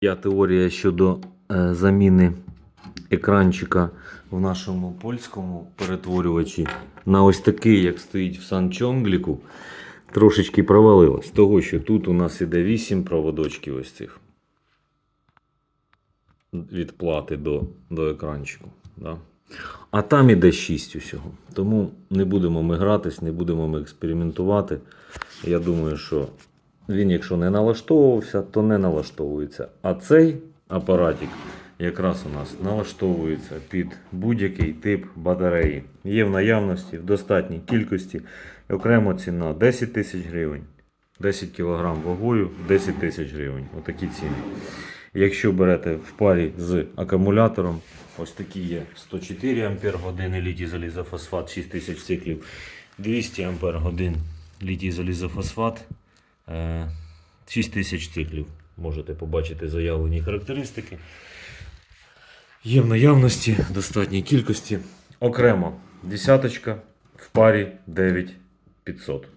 Я теорія щодо е, заміни екранчика в нашому польському перетворювачі на ось такий, як стоїть в Санчонгліку, трошечки провалилась. Того, що тут у нас іде 8 проводочків ось цих від плати до, до екранчику. Да? А там іде 6 усього. Тому не будемо ми гратись, не будемо ми експериментувати. Я думаю, що він, якщо не налаштовувався, то не налаштовується. А цей апаратик якраз у нас налаштовується під будь-який тип батареї. Є в наявності в достатній кількості. Окремо ціна 10 тисяч гривень. 10 кг вагою 10 тисяч гривень. Отакі ціни. Якщо берете в парі з акумулятором, ось такі є 104 Ампер години літій залізофосфат 6000 циклів, 200 Ампер годин літій залізофосфат 6000 циклів. Можете побачити заявлені характеристики. Є в наявності достатній кількості. Окремо десяточка в парі 9500.